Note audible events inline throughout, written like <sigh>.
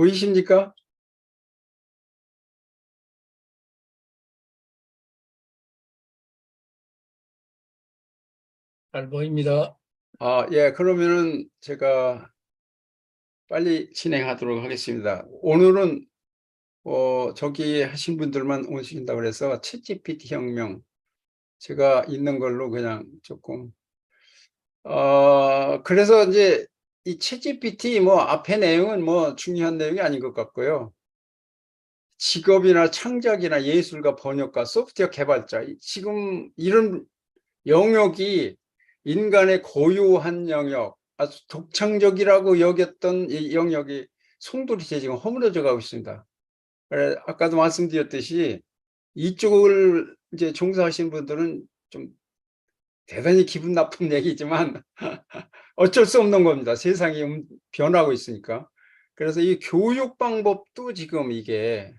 보이십니까? 잘 보입니다. 아, 예, 그러면은 제가 빨리 진행하도록 하겠습니다. 오늘은 어, 저기 하신 분들만 오신다 그래서 챗GPT 혁명 제가 있는 걸로 그냥 조금 어, 그래서 이제 이 챗GPT 뭐 앞에 내용은 뭐 중요한 내용이 아닌 것 같고요. 직업이나 창작이나 예술가 번역가 소프트웨어 개발자 이- 지금 이런 영역이 인간의 고유한 영역 아주 독창적이라고 여겼던 이 영역이 송두리째 지금 허물어져 가고 있습니다. 아까도 말씀드렸듯이 이쪽을 이제 종사하시는 분들은 좀 대단히 기분 나쁜 <laughs> 얘기지만 <laughs> 어쩔 수 없는 겁니다. 세상이 음- 변하고 있으니까. 그래서 이 교육 방법도 지금 이게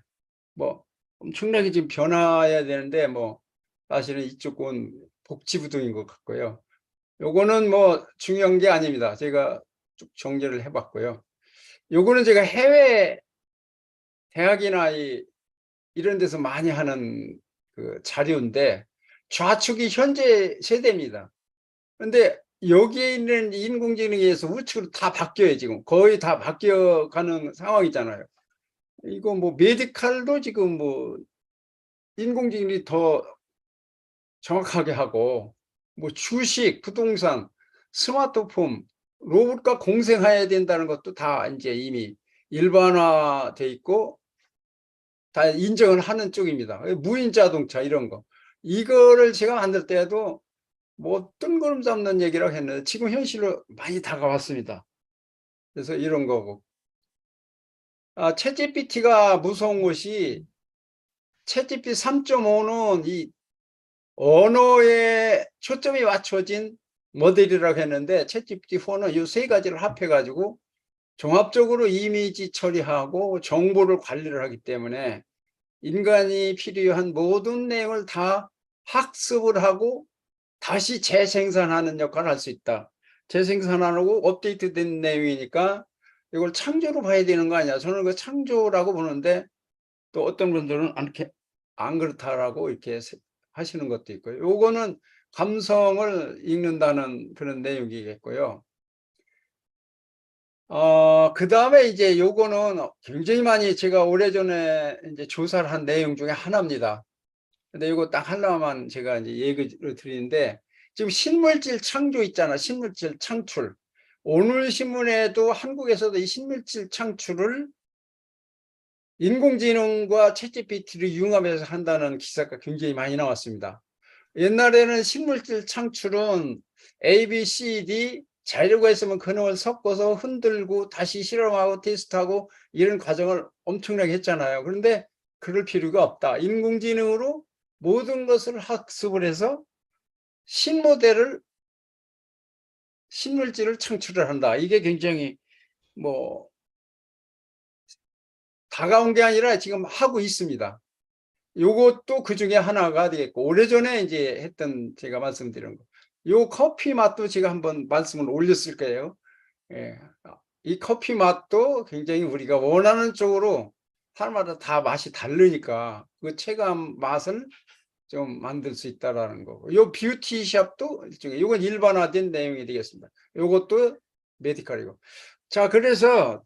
뭐 엄청나게 지금 변화해야 되는데 뭐 사실은 이쪽은 복지부동인 것 같고요. 요거는 뭐 중요한 게 아닙니다. 제가 쭉 정리를 해봤고요. 요거는 제가 해외 대학이나 이, 이런 데서 많이 하는 그 자료인데 좌측이 현재 세대입니다. 근데 여기에 있는 인공지능에서 우측으로 다 바뀌어요, 지금. 거의 다 바뀌어가는 상황이잖아요. 이거 뭐 메디칼도 지금 뭐 인공지능이 더 정확하게 하고 뭐 주식, 부동산, 스마트폰, 로봇과 공생해야 된다는 것도 다 이제 이미 일반화돼 있고 다 인정을 하는 쪽입니다. 무인 자동차 이런 거. 이거를 제가 만들 때도 뭐 뜬구름 잡는 얘기라고 했는데 지금 현실로 많이 다가왔습니다. 그래서 이런 거고. 아, 챗GPT가 무서운 것이 챗GPT 3.5는 이 언어에 초점이 맞춰진 모델이라고 했는데 챗GPT4는 이 세 가지를 합해 가지고 종합적으로 이미지 처리하고 정보를 관리를 하기 때문에 인간이 필요한 모든 내용을 다 학습을 하고 다시 재생산하는 역할을 할 수 있다. 재생산하고 업데이트된 내용이니까 이걸 창조로 봐야 되는 거 아니야. 저는 그 창조라고 보는데 또 어떤 분들은 안, 안 그렇다라고 이렇게 세- 하시는 것도 있고요. 요거는 감성을 읽는다는 그런 내용이겠고요. 어, 그 다음에 이제 요거는 굉장히 많이 제가 오래전에 이제 조사를 한 내용 중에 하나입니다. 근데 이거 딱 하나만 제가 이제 얘기를 드리는데 지금 신물질 창조 있잖아. 신물질 창출. 오늘 신문에도 한국에서도 이 신물질 창출을 인공지능과 챗GPT를 융합해서 한다는 기사가 굉장히 많이 나왔습니다. 옛날에는 신물질 창출은 A, B, C, D 자료가 있으면 그 놈을 섞어서 흔들고 다시 실험하고 테스트하고 이런 과정을 엄청나게 했잖아요. 그런데 그럴 필요가 없다. 인공지능으로 모든 것을 학습을 해서 신모델을 신물질을 창출을 한다. 이게 굉장히 뭐 다가온 게 아니라 지금 하고 있습니다. 요것도 그 중에 하나가 되겠고 오래전에 이제 했던 제가 말씀드린 거. 요 커피 맛도 제가 한번 말씀을 올렸을 거예요. 예. 이 커피 맛도 굉장히 우리가 원하는 쪽으로 사람마다 다 맛이 다르니까 그 체감 맛을 좀 만들 수 있다라는 거고. 요 뷰티 샵도 일종의 요건 일반화된 내용이 되겠습니다. 요것도 메디컬이고. 자, 그래서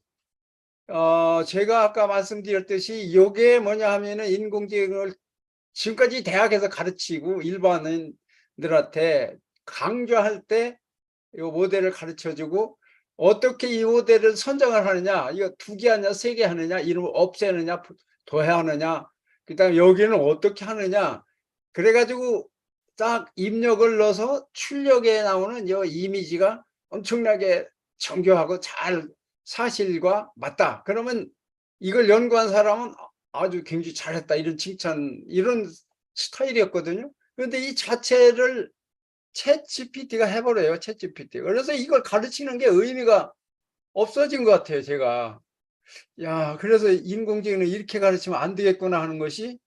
어, 제가 아까 말씀드렸듯이 요게 뭐냐 하면은 인공지능을 지금까지 대학에서 가르치고 일반인들한테 강조할 때이 모델을 가르쳐 주고 어떻게 이 모델을 선정을 하느냐 이거 두 개 하냐 세 개 하느냐 이름을 없애느냐 더하느냐 그다음에 여기는 어떻게 하느냐 그래가지고 딱 입력을 넣어서 출력에 나오는 이 이미지가 엄청나게 정교하고 잘 사실과 맞다. 그러면 이걸 연구한 사람은 아주 굉장히 잘했다. 이런 칭찬, 이런 스타일이었거든요. 그런데 이 자체를 챗 GPT가 해버려요. 챗 GPT. 그래서 이걸 가르치는 게 의미가 없어진 것 같아요. 제가. 야, 그래서 인공지능을 이렇게 가르치면 안 되겠구나 하는 것이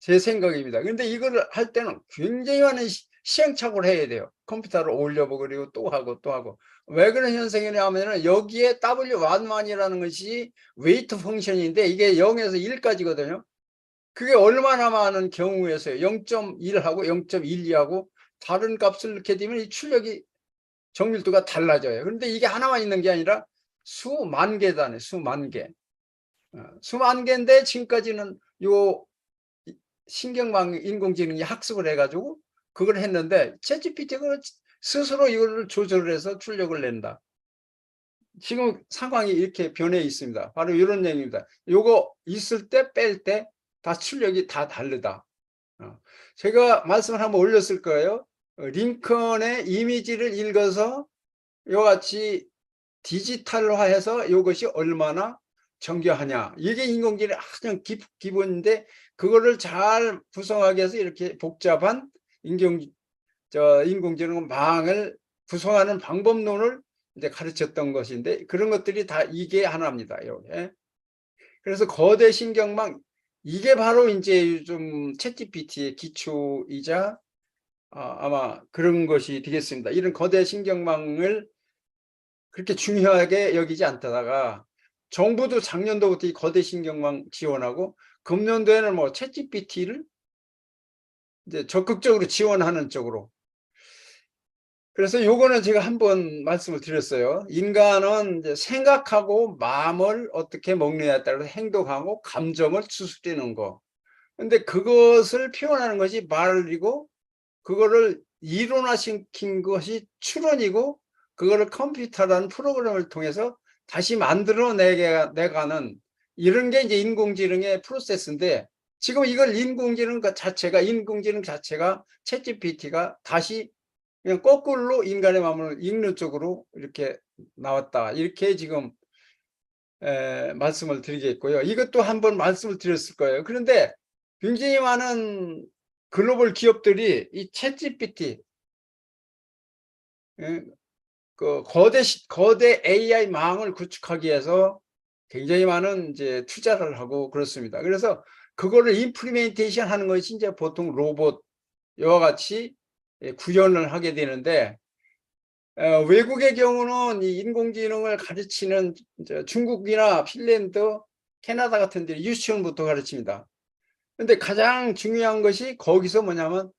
제 생각입니다. 근데 이걸 할 때는 굉장히 많은 시- 시행착오를 해야 돼요. 컴퓨터를 올려보고 그리고 또 하고 또 하고 왜 그런 현상이냐 하면은 여기에 W11이라는 것이 웨이트 펑션인데 이게 0에서 1까지거든요. 그게 얼마나 많은 경우에서요. 0.1하고 0.12하고 다른 값을 넣게 되면 이 출력이 정밀도가 달라져요. 그런데 이게 하나만 있는 게 아니라 수만 개단에 수만 개. 어, 수만 개인데 지금까지는 요 신경망 인공지능이 학습을 해가지고 그걸 했는데 챗GPT가 스스로 이걸 조절을 해서 출력을 낸다. 지금 상황이 이렇게 변해 있습니다. 바로 이런 얘기입니다. 요거 있을 때 뺄 때 다 출력이 다 다르다. 어, 제가 말씀을 한번 올렸을 거예요. 어, 링컨의 이미지를 읽어서 요같이 디지털화해서 이것이 얼마나 정교하냐. 이게 인공지능의 가장 기, 기본인데 그거를 잘 구성하기 위해서 이렇게 복잡한 인공 저 인공지능 망을 구성하는 방법론을 이제 가르쳤던 것인데 그런 것들이 다 이게 하나입니다. 이게. 그래서 거대 신경망 이게 바로 이제 좀 챗GPT의 기초이자 아, 아마 그런 것이 되겠습니다. 이런 거대 신경망을 그렇게 중요하게 여기지 않다가 정부도 작년도부터 이 거대 신경망 지원하고 금년도에는 뭐 챗GPT를 이제 적극적으로 지원하는 쪽으로 그래서 요거는 제가 한번 말씀을 드렸어요. 인간은 생각하고 마음을 어떻게 먹느냐에 따라서 행동하고 감정을 추스리는 거. 근데 그것을 표현하는 것이 말이고 그거를 이론화시킨 것이 추론이고 그거를 컴퓨터라는 프로그램을 통해서 다시 만들어내게 내가는 이런 게 이제 인공지능의 프로세스인데 지금 이걸 인공지능 그 자체가 인공지능 자체가 챗GPT가 다시 그냥 거꾸로 인간의 마음을 읽는 쪽으로 이렇게 나왔다. 이렇게 지금 에, 말씀을 드리겠고요. 이것도 한번 말씀을 드렸을 거예요. 그런데 굉장히 많은 글로벌 기업들이 이 챗GPT 에, 그 거대 거대 AI 망을 구축하기 위해서 굉장히 많은 이제 투자를 하고 그렇습니다. 그래서 그거를 임플리멘테이션 하는 것이 이제 보통 로봇 이와 같이 예, 구현을 하게 되는데 어, 외국의 경우는 이 인공지능을 가르치는 중국이나 핀란드, 캐나다 같은 데 유치원부터 가르칩니다. 근데 가장 중요한 것이 거기서 뭐냐면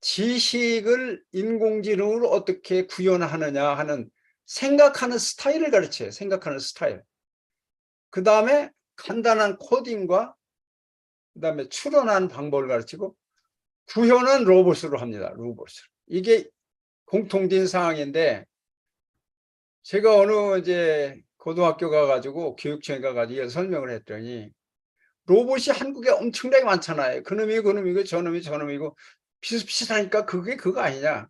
지식을 인공지능으로 어떻게 구현하느냐 하는 생각하는 스타일을 가르쳐요. 생각하는 스타일. 그 다음에 간단한 코딩과 그 다음에 추론하는 방법을 가르치고 구현은 로봇으로 합니다. 로봇으로. 이게 공통된 상황인데 제가 어느 이제 고등학교 가가지고 교육청에 가가지고 설명을 했더니 로봇이 한국에 엄청나게 많잖아요. 그놈이 그놈이고 저놈이 저놈이고 비슷비슷하니까 그게 그거 아니냐.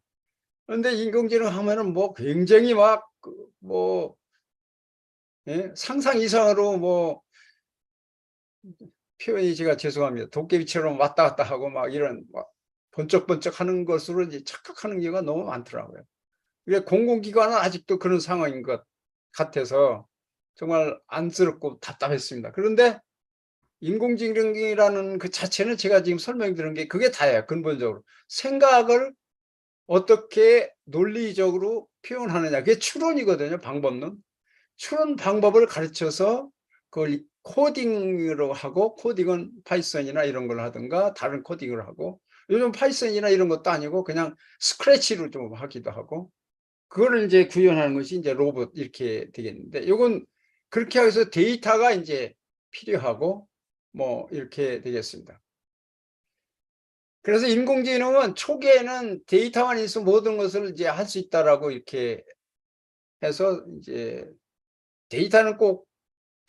그런데 인공지능 하면은 뭐 굉장히 막뭐 예? 상상 이상으로 뭐 표현이 제가 죄송합니다. 도깨비처럼 왔다 갔다 하고 막 이런 막 번쩍번쩍 하는 것으로 이제 착각하는 경우가 너무 많더라고요. 그게 공공기관은 아직도 그런 상황인 것 같아서 정말 안쓰럽고 답답했습니다. 그런데 인공지능이라는 그 자체는 제가 지금 설명드린 게 그게 다예요. 근본적으로. 생각을 어떻게 논리적으로 표현하느냐. 그게 추론이거든요. 방법론. 추론 방법을 가르쳐서 그걸 코딩으로 하고 코딩은 파이썬이나 이런 걸 하든가 다른 코딩을 하고 요즘 파이썬이나 이런 것도 아니고 그냥 스크래치로 좀 하기도 하고 그거를 이제 구현하는 것이 이제 로봇 이렇게 되겠는데 요건 그렇게 해서 데이터가 이제 필요하고 뭐 이렇게 되겠습니다. 그래서 인공지능은 초기에는 데이터만 있으면 모든 것을 이제 할 수 있다라고 이렇게 해서 이제 데이터는 꼭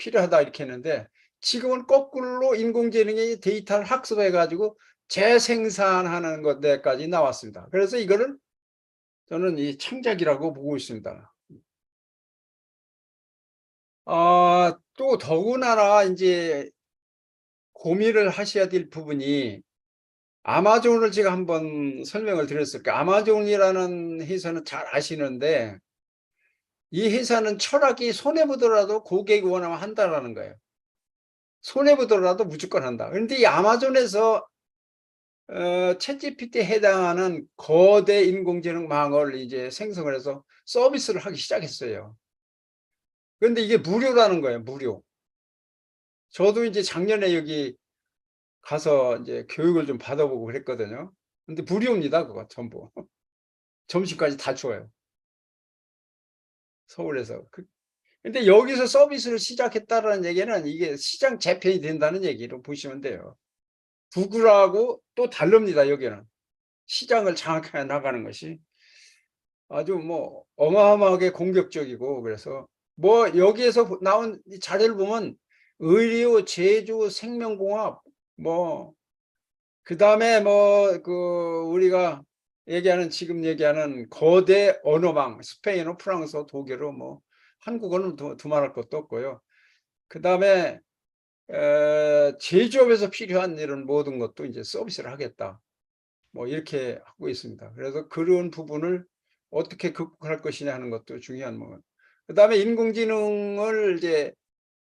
필요하다 이렇게 했는데 지금은 거꾸로 인공지능이 데이터를 학습해 가지고 재생산하는 것까지 나왔습니다. 그래서 이거를 저는 이 창작이라고 보고 있습니다. 아, 또 더구나 이제 고민을 하셔야 될 부분이 아마존을 제가 한번 설명을 드렸을 까 아마존이라는 회사는 잘 아시는데 이 회사는 철학이 손해보더라도 고객이 원하면 한다라는 거예요. 손해보더라도 무조건 한다. 그런데 이 아마존에서 어, 챗GPT에 해당하는 거대 인공지능 망을 이제 생성을 해서 서비스를 하기 시작했어요. 그런데 이게 무료라는 거예요, 무료. 저도 이제 작년에 여기 가서 이제 교육을 좀 받아보고 그랬거든요. 근데 무료입니다, 그거 전부. <laughs> 점심까지 다 줘요. 서울에서. 그- 근데 여기서 서비스를 시작했다는 얘기는 이게 시장 재편이 된다는 얘기로 보시면 돼요. 구글하고 또 다릅니다, 여기는. 시장을 장악해 나가는 것이. 아주 뭐 어마어마하게 공격적이고 그래서 뭐 여기에서 나온 이 자료를 보면 의료, 제조, 생명공학 뭐 그다음에 뭐 그 우리가 얘기하는 지금 얘기하는 거대 언어망 스페인어, 프랑스어, 독일어 뭐 한국어는 두, 두말할 것도 없고요. 그 다음에 에, 제조업에서 필요한 이런 모든 것도 이제 서비스를 하겠다. 뭐 이렇게 하고 있습니다. 그래서 그런 부분을 어떻게 극복할 것이냐 하는 것도 중요한 뭐. 그다음에 인공지능을 이제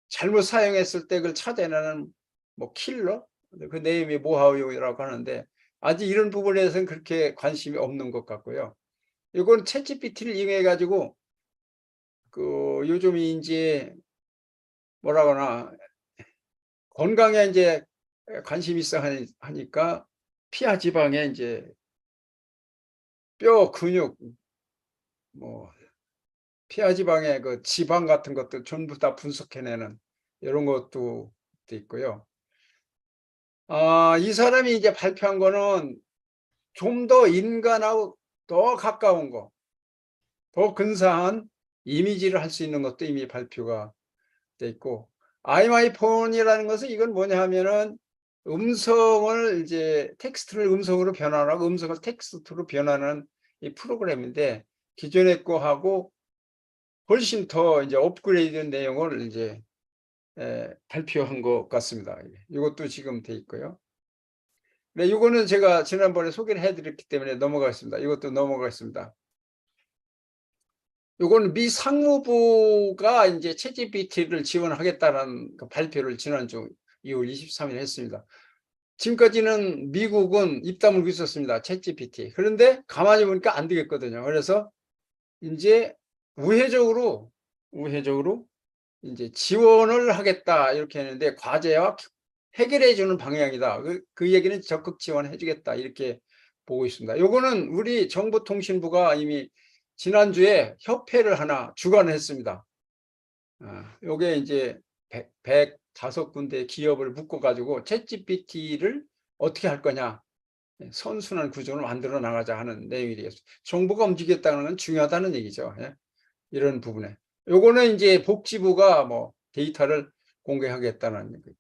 잘못 사용했을 때 그걸 찾아내는 뭐 킬러 그 네임이 모하우용이라고 하는데 아직 이런 부분에서는 그렇게 관심이 없는 것 같고요. 이건 챗GPT를 이용해 가지고 그 요즘 이제 뭐라거나 건강에 이제 관심이 있어 하니- 하니까 피하 지방에 이제 뼈 근육 뭐 피하 지방의 그 지방 같은 것들 전부 다 분석해내는 이런 것도 있고요. 아, 이 사람이 이제 발표한 거는 좀 더 인간하고 더 가까운 거, 더 근사한 이미지를 할 수 있는 것도 이미 발표가 돼 있고, 아이마이폰이라는 것은 이건 뭐냐 하면은 음성을 이제 텍스트를 음성으로 변환하고 음성을 텍스트로 변환하는 이 프로그램인데 기존의 거하고 훨씬 더 이제 업그레이드 된 내용을 이제 에, 발표한 것 같습니다. 이것도 지금 돼 있고요. 네, 이거는 제가 지난번에 소개를 해드렸기 때문에 넘어가겠습니다. 이것도 넘어가겠습니다. 이거는 미 상무부가 이제 챗GPT를 지원하겠다는 그 발표를 지난주 2월 23일 했습니다. 지금까지는 미국은 입 다물고 있었습니다. 챗GPT. 그런데 가만히 보니까 안 되겠거든요. 그래서 이제 우회적으로 우회적으로 이제 지원을 하겠다 이렇게 했는데 과제와 해결해 주는 방향이다. 그, 그 얘기는 적극 지원해 주겠다 이렇게 보고 있습니다. 요거는 우리 정보통신부가 이미 지난주에 협회를 하나 주관했습니다. 아, 요게 이제 100, 105군데 기업을 묶어 가지고 챗GPT를 어떻게 할 거냐 선순환 구조를 만들어 나가자 하는 내용이 되겠습니다. 정부가 움직였다는 건 중요하다는 얘기죠. 예? 이런 부분에. 요거는 이제 복지부가 뭐 데이터를 공개하겠다는 얘기.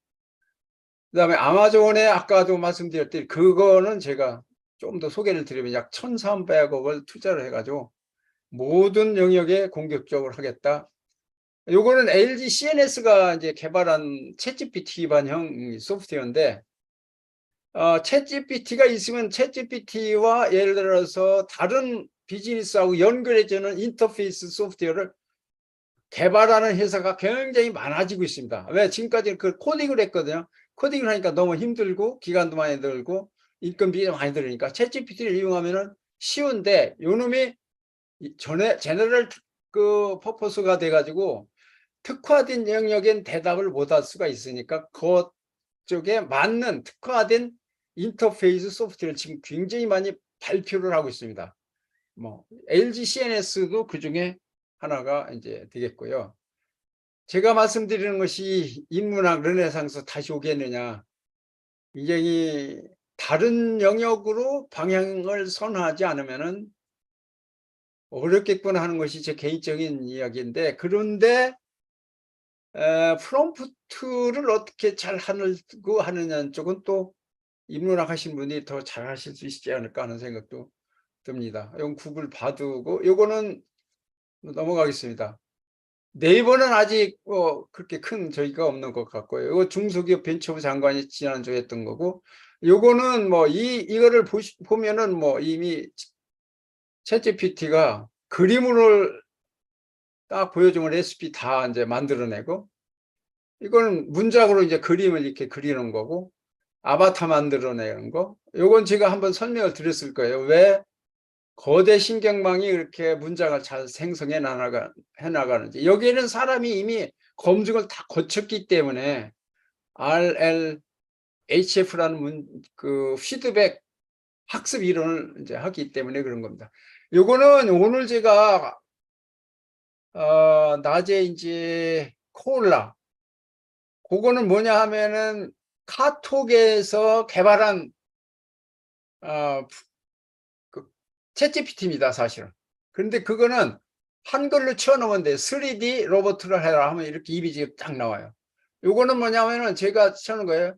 그다음에 아마존에 아까도 말씀드렸듯이 그거는 제가 좀 더 소개를 드리면 약 1,300억을 투자를 해가지고 모든 영역에 공격적으로 하겠다. 요거는 LG CNS가 이제 개발한 챗GPT 기반형 소프트웨어인데 어, 챗GPT가 있으면 챗GPT와 예를 들어서 다른 비즈니스하고 연결해주는 인터페이스 소프트웨어를 개발하는 회사가 굉장히 많아지고 있습니다. 왜? 지금까지 그 코딩을 했거든요. 코딩을 하니까 너무 힘들고 기간도 많이 들고 인건비가 많이 들으니까 챗GPT를 이용하면은 쉬운데 요놈이 이 전에 제너럴 그 퍼포스가 돼가지고 특화된 영역엔 대답을 못 할 수가 있으니까 그쪽에 맞는 특화된 인터페이스 소프트웨어를 지금 굉장히 많이 발표를 하고 있습니다. 뭐 LG CNS도 그 중에 하나가 이제 되겠고요. 제가 말씀드리는 것이 인문학 르네상스 다시 오겠느냐. 굉장히 다른 영역으로 방향을 선하지 않으면은 어렵겠구나 하는 것이 제 개인적인 이야기인데 그런데 에, 프롬프트를 어떻게 잘 하고 하느냐 쪽은 또 인문학 하신 분이 더 잘 하실 수 있지 않을까 하는 생각도 듭니다. 이건 구글 바두고 요거는 넘어가겠습니다. 네이버는 아직 뭐 그렇게 큰 저희가 없는 것 같고요. 이거 중소기업 벤처부 장관이 지난주에 했던 거고 요거는 뭐 이 이거를 보시, 보면은 뭐 이미 챗GPT가 그림을 딱 보여주면 레시피 다 이제 만들어내고 이거는 문장으로 이제 그림을 이렇게 그리는 거고 아바타 만들어내는 거. 요건 제가 한번 설명을 드렸을 거예요. 왜 거대 신경망이 이렇게 문장을 잘 생성해 나가, 해 나가는지. 여기에는 사람이 이미 검증을 다 거쳤기 때문에 RLHF라는 문, 그 피드백 학습 이론을 이제 하기 때문에 그런 겁니다. 요거는 오늘 제가 어, 낮에 이제 콜라 그거는 뭐냐 하면은 카톡에서 개발한 어, 그 챗GPT입니다, 사실은. 그런데 그거는 한글로 치워놓으면 돼. 3D 로봇을 해라 하면 이렇게 입이 지금 딱 나와요. 요거는 뭐냐면은 제가 치는 거예요.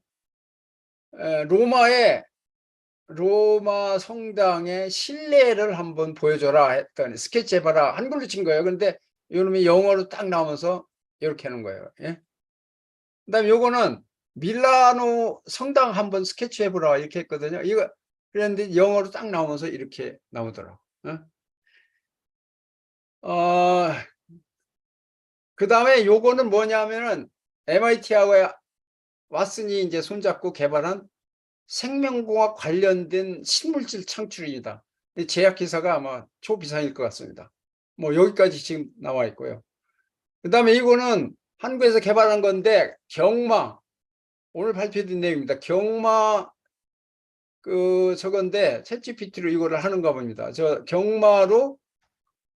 에, 로마의 로마 성당의 실내를 한번 보여줘라 했더니 스케치 해봐라 한글로 친 거예요. 근데 요놈이 영어로 딱 나오면서 이렇게 하는 거예요. 예? 그 다음에 요거는 밀라노 성당 한번 스케치 해보라 이렇게 했거든요. 이거 그랬는데 영어로 딱 나오면서 이렇게 나오더라고. 어? 어, 그 다음에 요거는 뭐냐면은 MIT하고 왓슨이 이제 손잡고 개발한 생명공학 관련된 신물질 창출입니다. 이 제약 기사가 아마 초비상일 것 같습니다. 뭐 여기까지 지금 나와 있고요. 그 다음에 이거는 한국에서 개발한 건데 경마 오늘 발표된 내용입니다. 경마 그 저건데 챗GPT로 이거를 하는가 봅니다. 저 경마로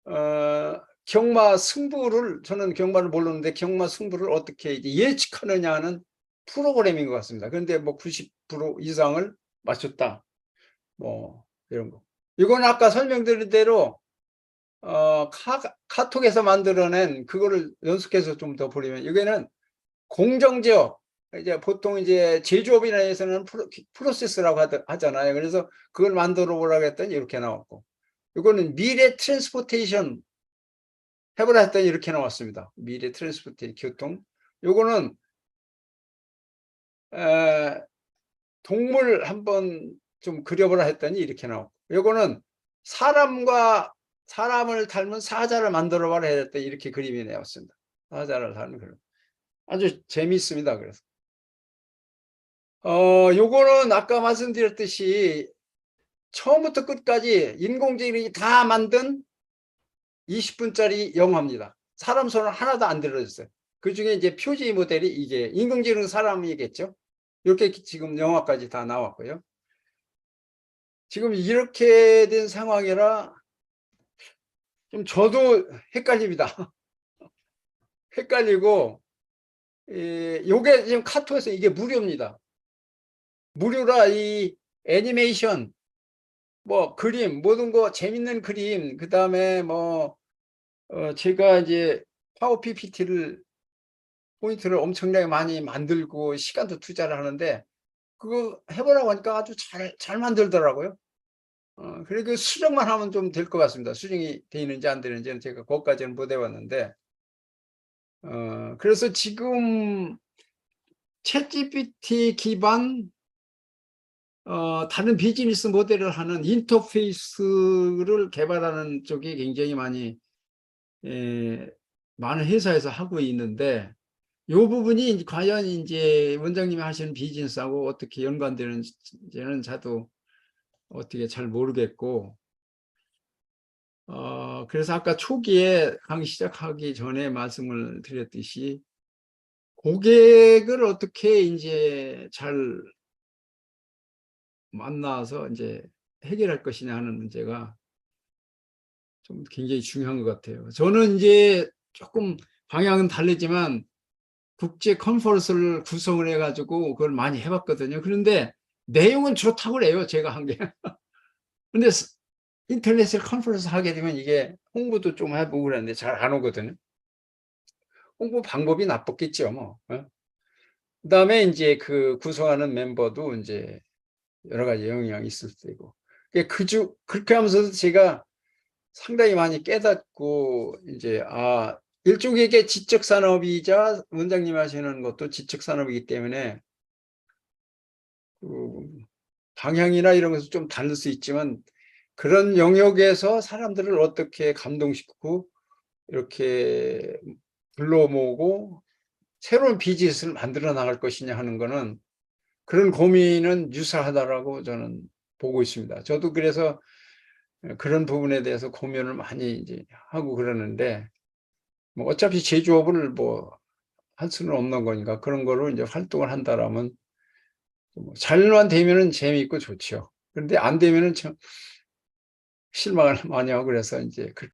어 경마 승부를 저는 경마를 모르는데 경마 승부를 어떻게 예측하느냐는 프로그램인 것 같습니다. 그런데 뭐 90% 이상을 맞췄다. 뭐 이런 거. 이건 아까 설명드린 대로 어 카, 카톡에서 만들어낸 그거를 연속해서 좀 더 보려면 여기는 공정지역 이제 보통 이제 제조업이나에서는 프로, 프로 세스라고 하더, 하잖아요. 그래서 그걸 만들어 보라고 했더니 이렇게 나왔고 이거는 미래 트랜스포테이션 해보라 했더니 이렇게 나왔습니다. 미래 트랜스포테이션 교통 요거는 에, 동물 한번 좀 그려보라 했더니 이렇게 나왔고 요거는 사람과 사람을 닮은 사자를 만들어 봐라 했더니 이렇게 그림이 나왔습니다. 사자를 닮은 그림. 아주 재미있습니다. 그래서 어, 요거는 아까 말씀드렸듯이 처음부터 끝까지 인공지능이 다 만든 20분짜리 영화입니다. 사람 손은 하나도 안 들어졌어요. 그 중에 이제 표지 모델이 이게 인공지능 사람이겠죠. 이렇게 지금 영화까지 다 나왔고요. 지금 이렇게 된 상황이라 좀 저도 헷갈립니다. <laughs> 헷갈리고, 에, 요게 지금 카톡에서 이게 무료입니다. 무료라 이 애니메이션 뭐 그림 모든 거 재밌는 그림 그 다음에 뭐 어, 제가 이제 파워 PPT를 포인트를 엄청나게 많이 만들고 시간도 투자를 하는데 그거 해보라고 하니까 아주 잘, 잘 만들더라고요. 어, 그리고 수정만 하면 좀 될 것 같습니다. 수정이 되는지 안 되는지는 제가 거기까지는 못 해봤는데 어, 그래서 지금 챗GPT 기반 어, 다른 비즈니스 모델을 하는 인터페이스를 개발하는 쪽이 굉장히 많이 에, 많은 회사에서 하고 있는데 이 부분이 과연 이제 원장님이 하시는 비즈니스하고 어떻게 연관되는지는 저도 어떻게 잘 모르겠고 어, 그래서 아까 초기에 강의 시작하기 전에 말씀을 드렸듯이 고객을 어떻게 이제 잘 만나서 이제 해결할 것이냐 하는 문제가 좀 굉장히 중요한 것 같아요. 저는 이제 조금 방향은 다르지만 국제 컨퍼런스를 구성을 해가지고 그걸 많이 해봤거든요. 그런데 내용은 좋다고 그래요. 제가 한 게. <laughs> 근데 인터넷에 컨퍼런스 하게 되면 이게 홍보도 좀 해보고 그랬는데 잘 안 오거든요. 홍보 방법이 나빴겠죠. 뭐. 어? 그 다음에 이제 그 구성하는 member도 이제 여러 가지 영향이 있을 테고. 그주 그렇게 하면서 제가 상당히 많이 깨닫고 이제 아 일종의 지적 산업이자 원장님 하시는 것도 지적 산업이기 때문에 그 방향이나 이런 것은 좀 다를 수 있지만 그런 영역에서 사람들을 어떻게 감동시키고 이렇게 불러 모으고 새로운 비즈니스를 만들어 나갈 것이냐 하는 거는 그런 고민은 유사하다라고 저는 보고 있습니다. 저도 그래서 그런 부분에 대해서 고민을 많이 이제 하고 그러는데 뭐 어차피 제조업을 뭐 할 수는 없는 거니까 그런 거로 이제 활동을 한다라면 뭐 잘만 되면은 재미있고 좋죠. 그런데 안 되면은 참 실망을 <laughs> 많이 하고 그래서 이제 그